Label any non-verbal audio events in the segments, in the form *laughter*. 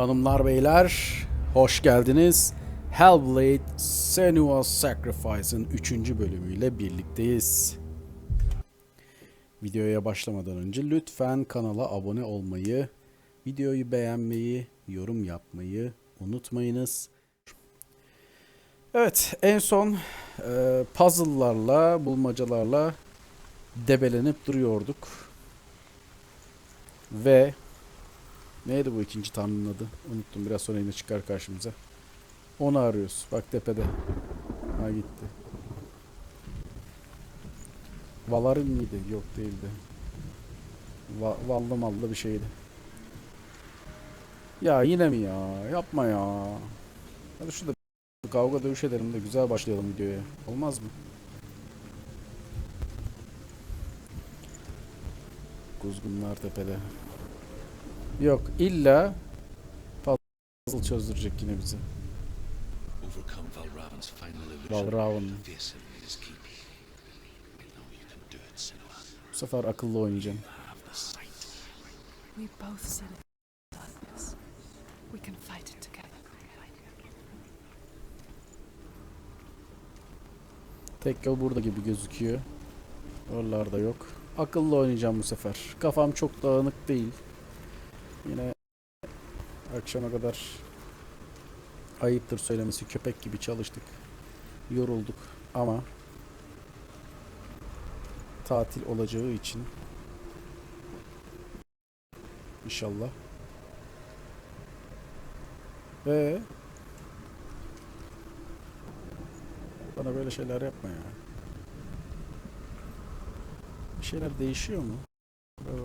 Hanımlar beyler hoş geldiniz. Hellblade Senua's Sacrifice'ın 3. bölümüyle birlikteyiz. Videoya başlamadan önce lütfen kanala abone olmayı, videoyu beğenmeyi, yorum yapmayı unutmayınız. Evet en son e, puzzle'larla, bulmacalarla debelenip duruyorduk. Ve Neydi bu ikinci tanrının adı? Unuttum. Biraz sonra yine çıkar karşımıza. Onu arıyoruz. Bak tepede. Ha gitti. Valarin miydi? Yok değildi. Va vallı mallı bir şeydi. Ya yine mi ya? Yapma ya. Hadi şurada kavga dövüş edelim de güzel başlayalım videoya. Olmaz mı? Kuzgunlar tepede. Yok illa puzzle çözdürecek yine bizi. Senua. Bu sefer akıllı oynayacağım. Have the sight. We both said it. darkness. We can fight it together. Tek yol burada gibi gözüküyor. Oralarda yok. Akıllı oynayacağım bu sefer. Kafam çok dağınık değil. Yine akşama kadar ayıptır söylemesi köpek gibi çalıştık. Yorulduk ama tatil olacağı için inşallah ve bana böyle şeyler yapma ya. Bir şeyler değişiyor mu? Böyle.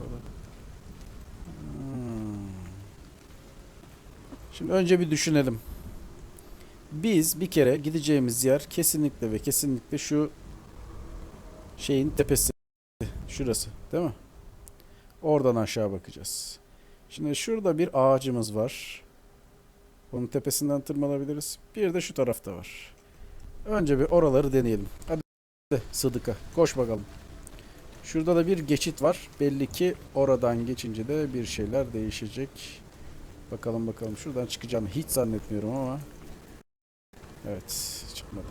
Hmm. Şimdi önce bir düşünelim. Biz bir kere gideceğimiz yer kesinlikle ve kesinlikle şu şeyin tepesi. Şurası, değil mi? Oradan aşağı bakacağız. Şimdi şurada bir ağacımız var. Onun tepesinden tırmanabiliriz. Bir de şu tarafta var. Önce bir oraları deneyelim. Hadi Sıdıka koş bakalım. Şurada da bir geçit var. Belli ki oradan geçince de bir şeyler değişecek. Bakalım bakalım. Şuradan çıkacağını hiç zannetmiyorum ama. Evet çıkmadı.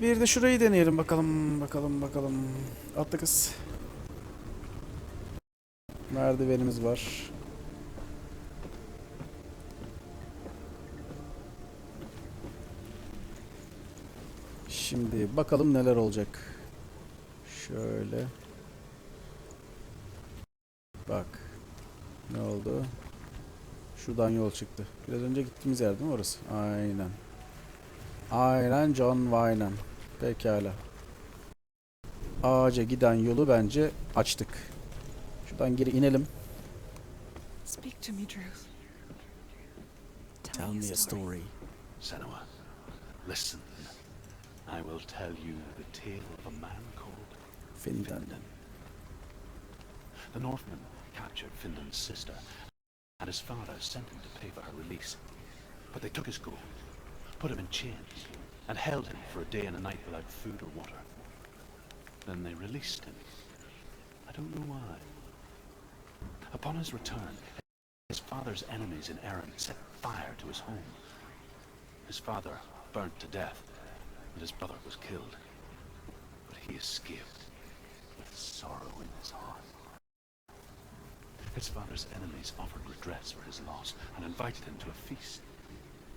Bir de şurayı deneyelim bakalım bakalım bakalım. Atla kız. Merdivenimiz var. Şimdi bakalım neler olacak. Şöyle. Bak. Ne oldu? Şuradan yol çıktı. Biraz önce gittiğimiz yer değil mi orası? Aynen. Aynen John Wayne. Pekala. Ağaca giden yolu bence açtık. Şuradan geri inelim. Speak to me, Druth. Tell me a story. Senua, listen. I will tell you the tale of a man called. Findan. The Northman captured Findan's sister, and his father sent him to pay for her release. But they took his gold, put him in chains, and held him for a day and a night without food or water. Then they released him. I don't know why. Upon his return, his father's enemies in Erin set fire to his home. His father burnt to death, and his brother was killed. But he escaped with sorrow in his heart. His father's enemies offered redress for his loss and invited him to a feast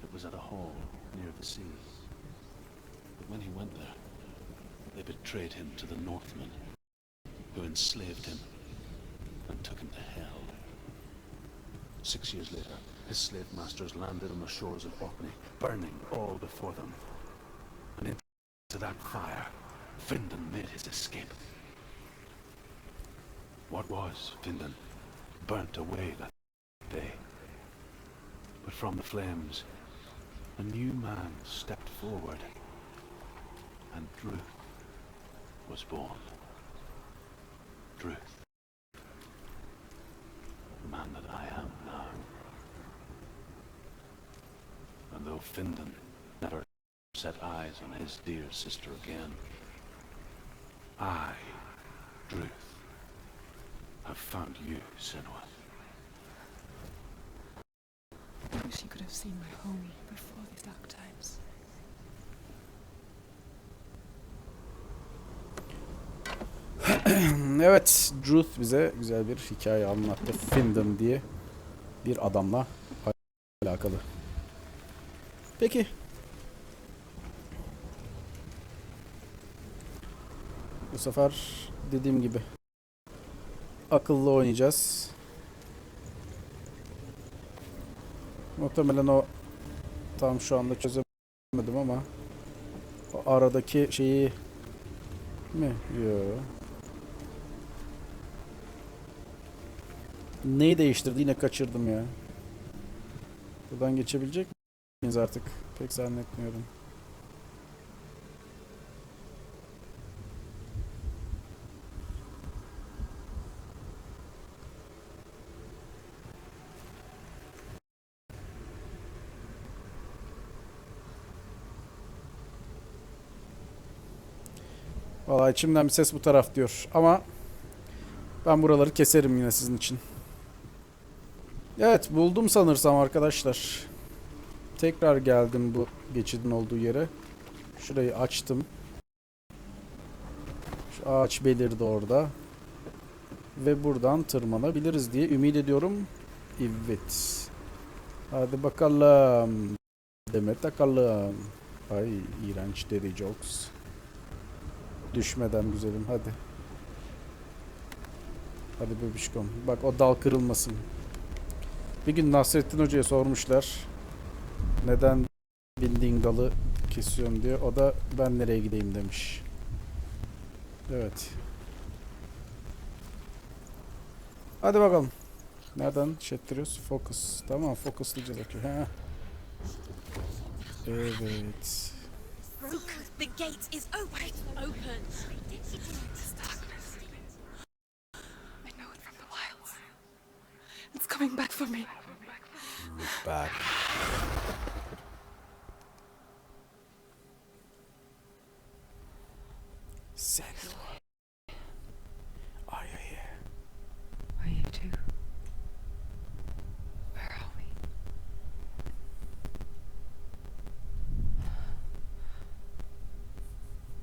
that was at a hall near the sea. But when he went there, they betrayed him to the Northmen, who enslaved him and took him to hell. Six years later, his slave masters landed on the shores of Orkney, burning all before them. And into that fire, Findan made his escape. What was Findan burnt away that day. But from the flames, a new man stepped forward, and Druth was born. Druth, the man that I am now. And though Findan never set eyes on his dear sister again, I, Druth, I've found you, Senwath. I wish you could have seen my home before these dark times. *clears throat* evet, Ruth bize güzel bir hikaye anlattı. Findon diye bir adamla alakalı. Peki. Bu sefer dediğim gibi akıllı oynayacağız. Muhtemelen o tam şu anda çözemedim ama o aradaki şeyi mi? Yok. Neyi değiştirdi? Yine kaçırdım ya. Buradan geçebilecek miyiz artık? Pek zannetmiyorum. Vallahi içimden bir ses bu taraf diyor. Ama ben buraları keserim yine sizin için. Evet buldum sanırsam arkadaşlar. Tekrar geldim bu geçidin olduğu yere. Şurayı açtım. Şu ağaç belirdi orada. Ve buradan tırmanabiliriz diye ümit ediyorum. Evet. Hadi bakalım. Demet takalım. Ay iğrenç deri jokes. Düşmeden güzelim hadi. Hadi bebişkom. Bak o dal kırılmasın. Bir gün Nasrettin Hoca'ya sormuşlar. Neden bildiğin dalı kesiyorsun diye. O da ben nereye gideyim demiş. Evet. Hadi bakalım. Nereden şey ettiriyoruz? Focus. Tamam focuslayacağız. Evet. Rook, the gate is open. Open. This darkness. I know it from the wilds. It's coming back for me. Back.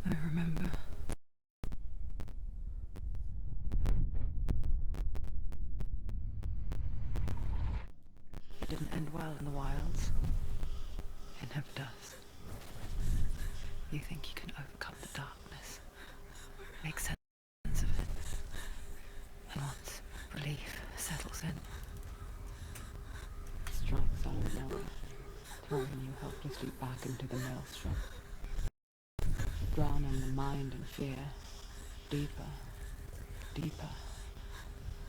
I remember. It didn't end well in the wilds. It never does. You think you can overcome the darkness, make sense of it, and once relief settles in, strike silent now, throwing you helplessly back into the maelstrom, drowning in fear, deeper, deeper,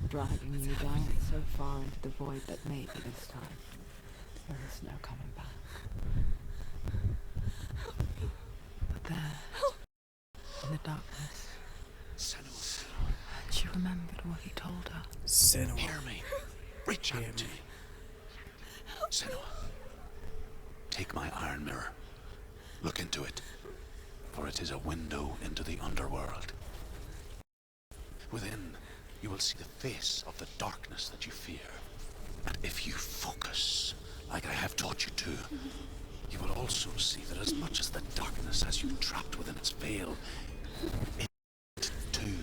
dragging you down so far into the void that maybe this time there is no coming back. But there, in the darkness, Senua, she remembered what he told her. Sen hear me. Reach out to me. Senua, take my iron mirror. Look into it, for it is a window into the underworld. Within, you will see the face of the darkness that you fear. And if you focus, like I have taught you to, you will also see that as much as the darkness has you trapped within its veil, it too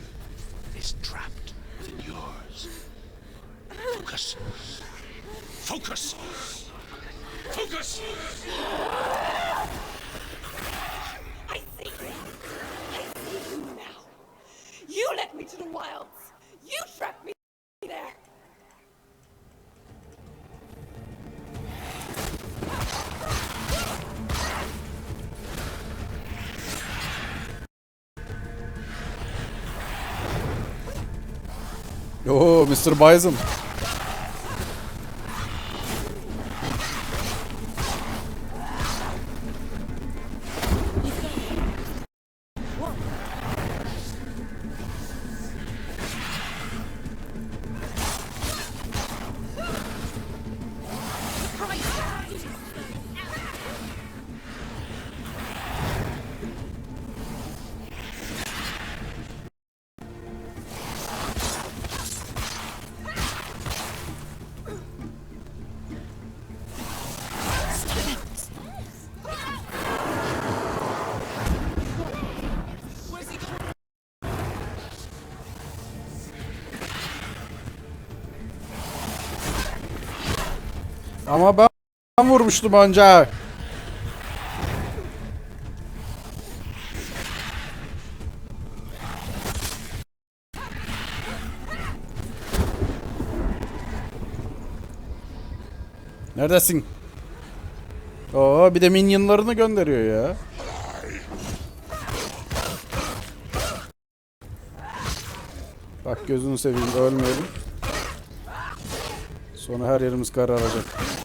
is trapped within yours. Focus. Focus. Focus. I see you. I see you now. You led to the wilds. You trapped me there. Oh, Oo Mr. Bison. Ama ben, ben vurmuştum önce. Neredesin? Oo bir de minyonlarını gönderiyor ya. Bak gözünü seveyim ölmeyelim. Sonra her yerimiz kararacak.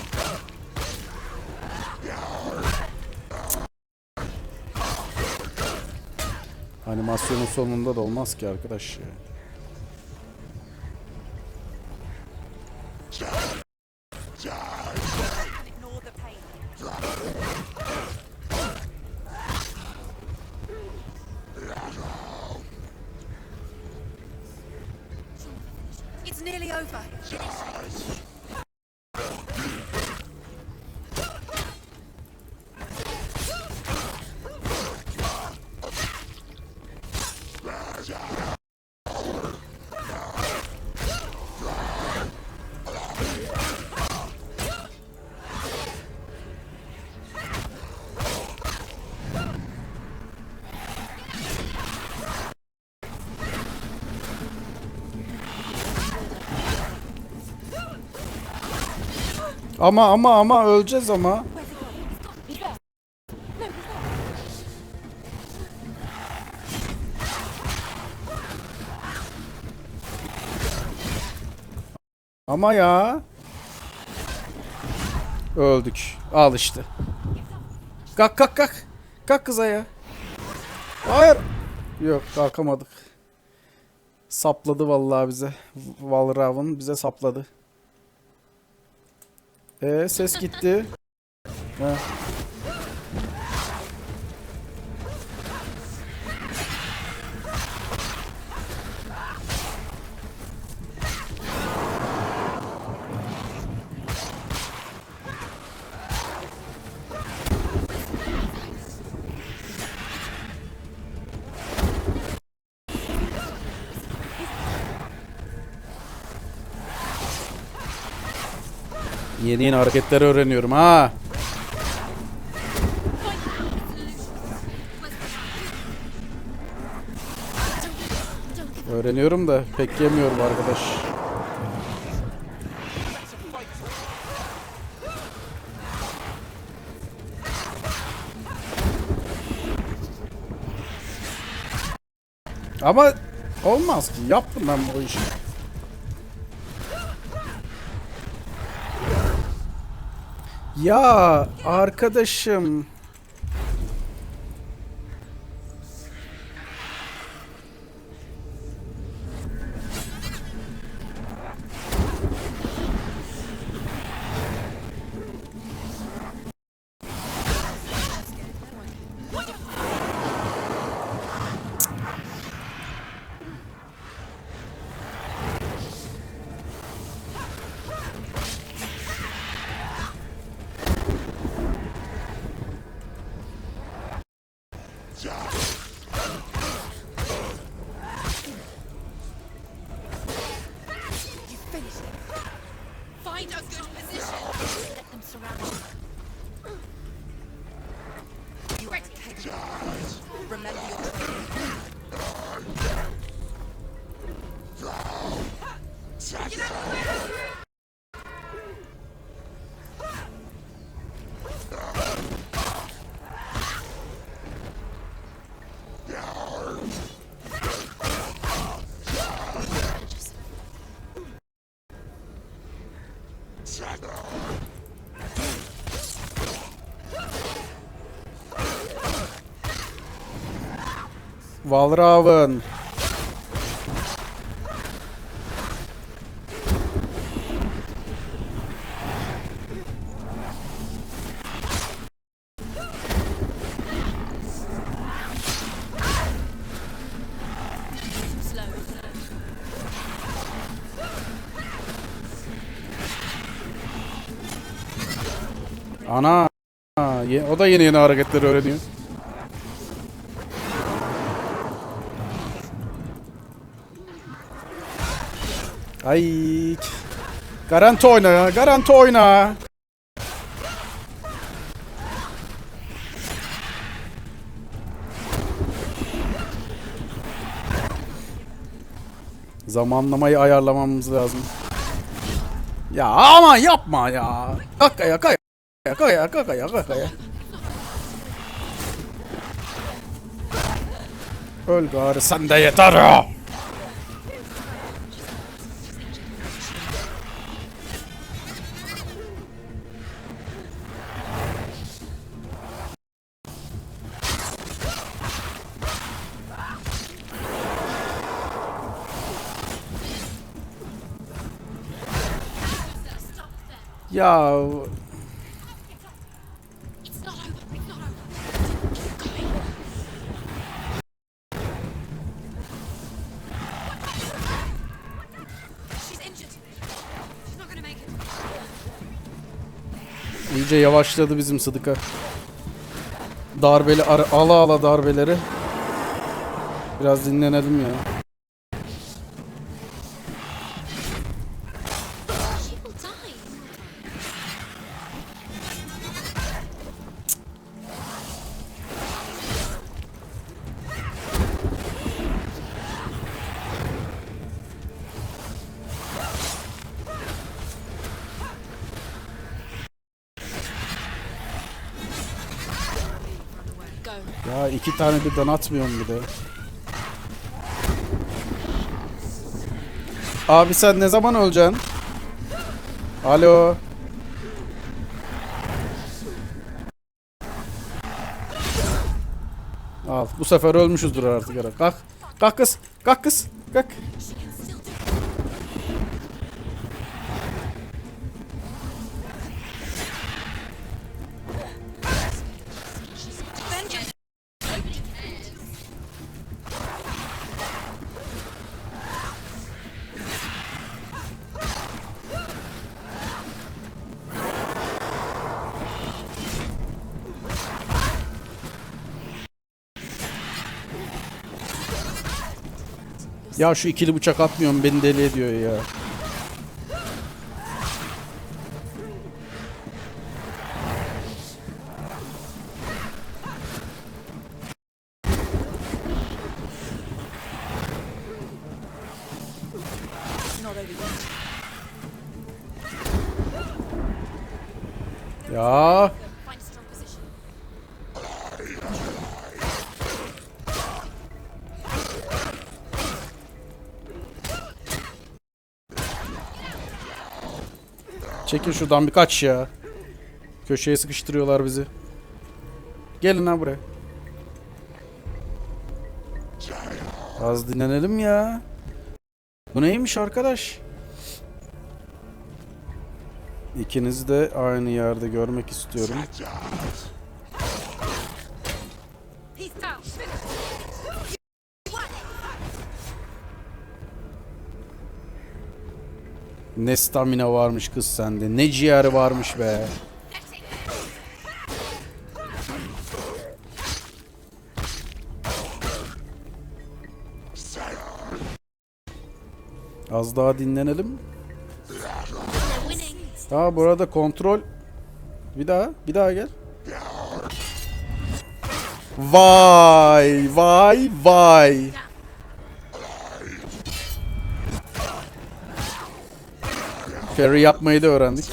Animasyonun sonunda da olmaz ki arkadaş ya. Ama ama ama öleceğiz ama. Ama ya. Öldük. Al işte. Kalk kalk kalk. Kalk kıza ya. Hayır. Yok kalkamadık. Sapladı vallahi bize. Valrav'ın bize sapladı. Ee, ses gitti. *laughs* Ha. Yeni yeni hareketler öğreniyorum ha. Öğreniyorum da pek yemiyorum arkadaş. Ama olmaz ki. Yaptım ben bu işi. Ya arkadaşım. Valrav'ın. O da yeni yeni hareketleri öğreniyor. Ay. Garanti oyna ya. Garanti oyna. Zamanlamayı ayarlamamız lazım. Ya ama yapma ya. Kaka ya kaka ya kaka ya kaka ya kaka ya. Öl gari sen de yeter ya. Ya iyice yavaşladı bizim Sıdıka. Darbeli ala ala darbeleri. Biraz dinlenelim ya. Ya iki tane birden atmıyorum bir de. Abi sen ne zaman öleceksin? Alo. Al bu sefer ölmüşüzdür artık. Kalk. Kalk kız. Kalk kız. Kalk. Ya şu ikili bıçak atmıyorum beni deli ediyor ya. Çekin şuradan bir kaç ya. Köşeye sıkıştırıyorlar bizi. Gelin lan buraya. Az dinlenelim ya. Bu neymiş arkadaş? İkinizi de aynı yerde görmek istiyorum. Ne stamina varmış kız sende. Ne ciğeri varmış be. Az daha dinlenelim. Ha burada kontrol. Bir daha, bir daha gel. Vay, vay, vay. Ferry yapmayı da öğrendik.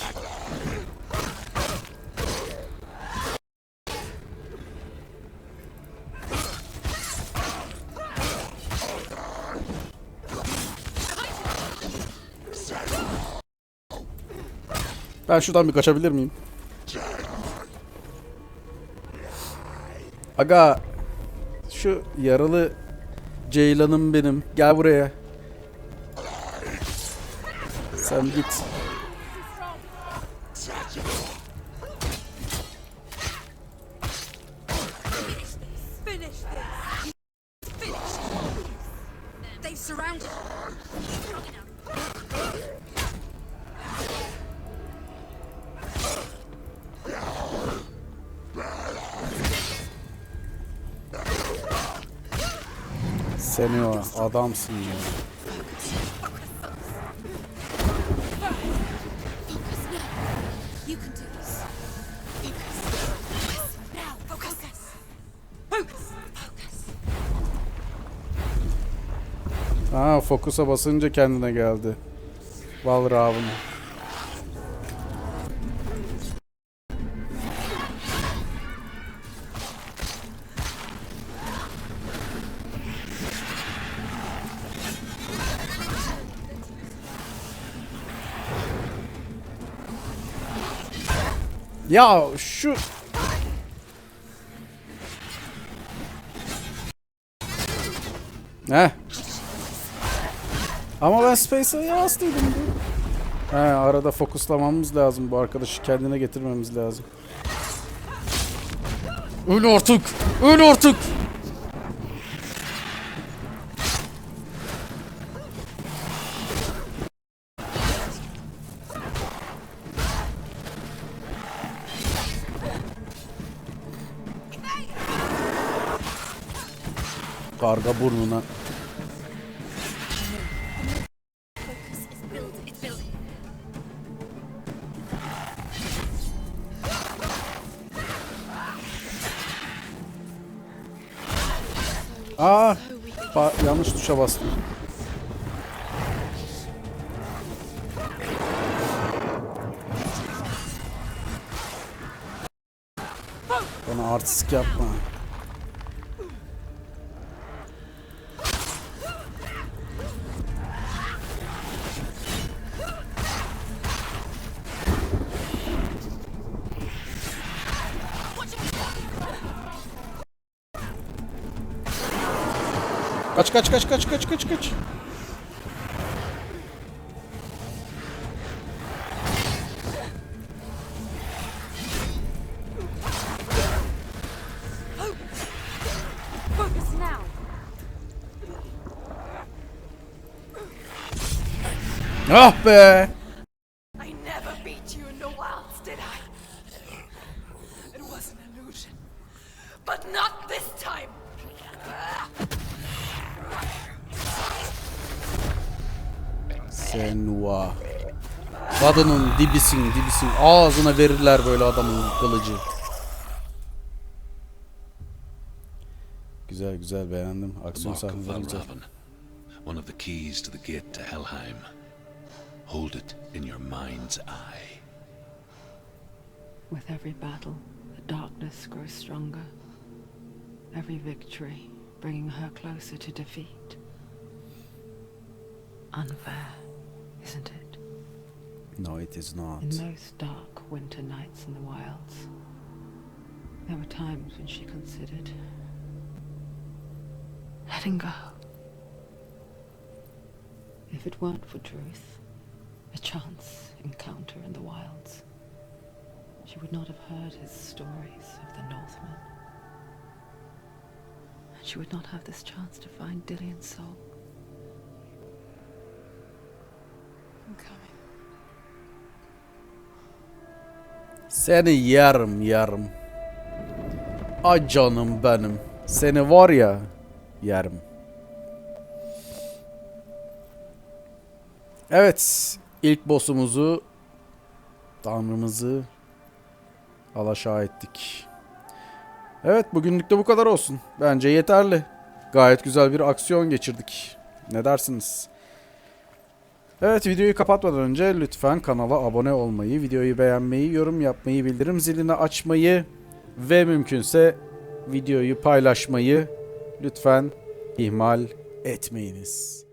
Ben şuradan bir kaçabilir miyim? Aga şu yaralı Ceylan'ım benim. Gel buraya. Sen git. Finish this. Finish. They've surrounded. Seni o adamsın ya. Focus fokusa basınca kendine geldi. Valrav'ın. Ya şu Heh. Ama ben Space'e yastıydım. He arada fokuslamamız lazım bu arkadaşı kendine getirmemiz lazım. Öl artık! Öl artık! Karga burnuna. Tuşa bastım. Bana artistik yapma. Kaç kaç kaç kaç kaç kaç kaç. Focus now. Ah be! Dibisin dibisin. Ağzına verirler böyle adamın kılıcı. Güzel güzel beğendim. The Aksiyon mark of sahneleri güzel. One of the keys to the gate to Helheim. Hold it in your mind's eye. With every battle, the darkness grows stronger. Every victory bringing her closer to defeat. Unfair, isn't it? No it is not. In most dark winter nights in the wilds, there were times when she considered letting go. If it weren't for truth, a chance encounter in the wilds, she would not have heard his stories of the Northmen. And she would not have this chance to find Dillion's soul. I'm coming. Seni yarım yarım. Ay canım benim. Seni var ya yarım. Evet. ilk boss'umuzu Tanrımızı alaşağı ettik. Evet bugünlük de bu kadar olsun. Bence yeterli. Gayet güzel bir aksiyon geçirdik. Ne dersiniz? Evet videoyu kapatmadan önce lütfen kanala abone olmayı, videoyu beğenmeyi, yorum yapmayı, bildirim zilini açmayı ve mümkünse videoyu paylaşmayı lütfen ihmal etmeyiniz.